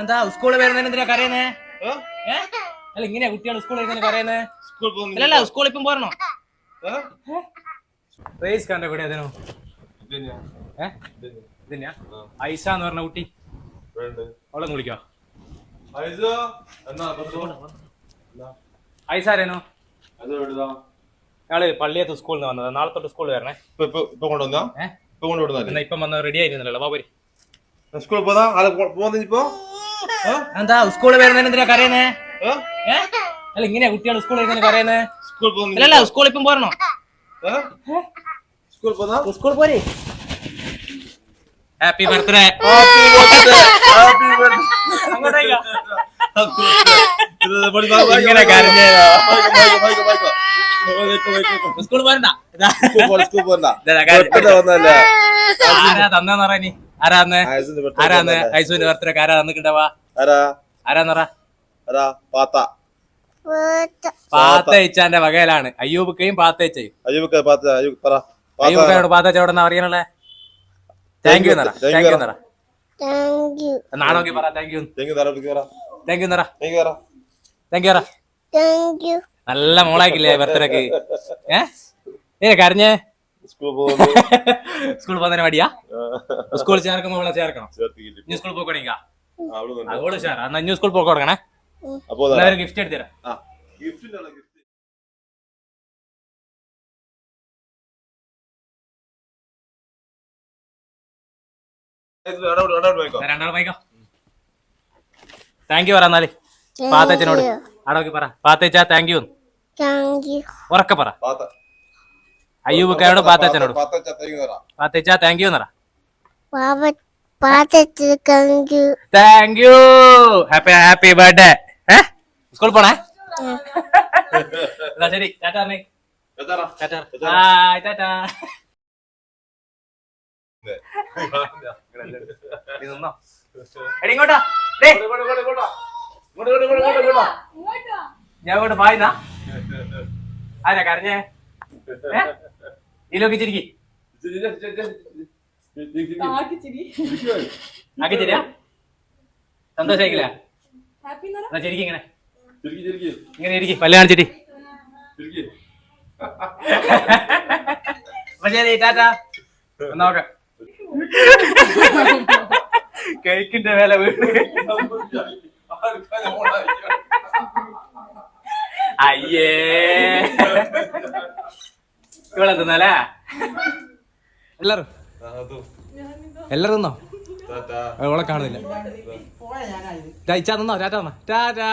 എന്താ സ്കൂളിൽ വരുന്നതിന് എന്തിനാ കരയുന്നേ? അല്ല ഇങ്ങനെയാ കുട്ടികൾ സ്കൂളിൽ വരുന്നതിന് കരയുന്നേ? അല്ല. അല്ലല്ല സ്കൂളിൽ ഇപ്പം പോരണോ? റേസ് കണ്ട കൂടെ അതിനോ? ഇതെന്നാ? ഐഷ എന്ന് പറഞ്ഞ കുട്ടി. അവളെ വിളിക്കോ. അത് എവിടുന്നാ? ഞങ്ങൾ പള്ളിയത്ത് സ്കൂളിൽ നിന്ന് വന്നത്. നാളെ തൊട്ട് സ്കൂളിൽ വരണേ. ഇപ്പൊ- ഇപ്പൊ- ഇപ്പൊ കൊണ്ടുവന്നാ? ഇപ്പൊ വന്ന് റെഡി ആയിരുന്നല്ലോ. ബാബരി സ്കൂളിൽ പോന്നാ? ആൾ പോ- പോകുന്നില്ല ഇപ്പൊ? എന്താ സ്കൂളിൽ വരുന്നതിന് എന്തിനാ കരയുന്നേ? അല്ല ഇങ്ങനെയാ കുട്ടികൾ സ്കൂളിൽ വരുന്നതിന് കരയുന്നേ? അല്ലല്ല സ്കൂളിൽ ഇപ്പം പോരണോ? സ്കൂളിൽ പോരെ. ഹാപ്പി ബർത്ത്ഡേ ഇങ്ങനെ വായിക്കോ. സ്കൂളിൽ പോരണ്ട. സ്കൂളിൽ പോരണ്ട തന്നെന്ന് പറ നീ ആരാന്ന്? ആരാന്ന്? ഐസുവിന്റെ ബർത്ത്ഡേ ആരാ തന്നിട്ടുണ്ടാവാ ആരാ? ആരാന്ന് പറ. ആരാ? പാത്ത. പാത്തയിച്ചാന്റെ വകയിലാണ്. അയ്യൂബക്കയും പാത്തയച്ചയും. അയ്യൂബക്കയോട് പാത്തച്ച എവിടെ നിന്നാ അറിയാനുള്ളേ താങ്ക് യു എന്നറ Thank you താങ്ക് യു നാണോക്കി പറ താങ്ക് യു Thank you തരാം, thank you പറ. താങ്ക് യു എന്നറ Thank you പറ. താങ്ക് യു നല്ല മോളാക്കില്ലേ ബർത്ത്ഡേക്ക്? ഏ? ഏ കരഞ്ഞേ? സ്കൂളിൽ പോകുന്നു. സ്കൂൾ പോകുന്നതിന് മടിയാ? സ്കൂൾ സ്കൂളിൽ ചേർക്കുമ്പോ അവളെ ചേർക്കണം. സ്കൂൾ ഇനി സ്കൂൾ അവൾ എന്നാ ഇനി പോയി കൊടുക്കണേ. അപ്പോ. ഗിഫ്റ്റ് എടുത്തരാം ഗിഫ്റ്റ് താങ്ക് യു പറ എന്നാൽ. പാത്തച്ചനോട് ആടോക്കി പറ. താങ്ക് യു ഉറക്കെ പറ. പാത്ത. അയ്യൂബക്കയോട് പാത്തച്ചനോട് പാത്ത, thank you പറ. പാത്തച്ച താങ്ക് യു എന്നറ thank you. Happy happy birthday ഏ? സ്കൂളിൽ പോണേ? ശരി ടാറ്റ? ടാറ്റ. ടാറ്റ. ഇങ്ങോട്ടാ. ഞാൻ ഇങ്ങോട്ട് പായുന്ന ആരാ കരഞ്ഞേ? ഏ? ഇതിലൊക്കെ ചിരിക്കി. ആക്കി ചിരിയാ സന്തോഷായിക്കില്ല? ചിരിക്കി ഇങ്ങനെ. ചിരിക്ക്, ചിരിക്ക്, ഇങ്ങനെ ഇരിക്കി പല്ല് കാണിച്ചിട്ട് ശരി ടാറ്റ. നോക്കാം കേക്കിന്റെ വില വീട് അയ്യേ ഇവളെന്തെന്നല്ലേ എല്ലാരും. എല്ലാരും ടാറ്റാ. അവളെ കാണുന്നില്ല. ഇച്ചാ തന്നോ? ടാറ്റ തന്നോ. ടാറ്റാ.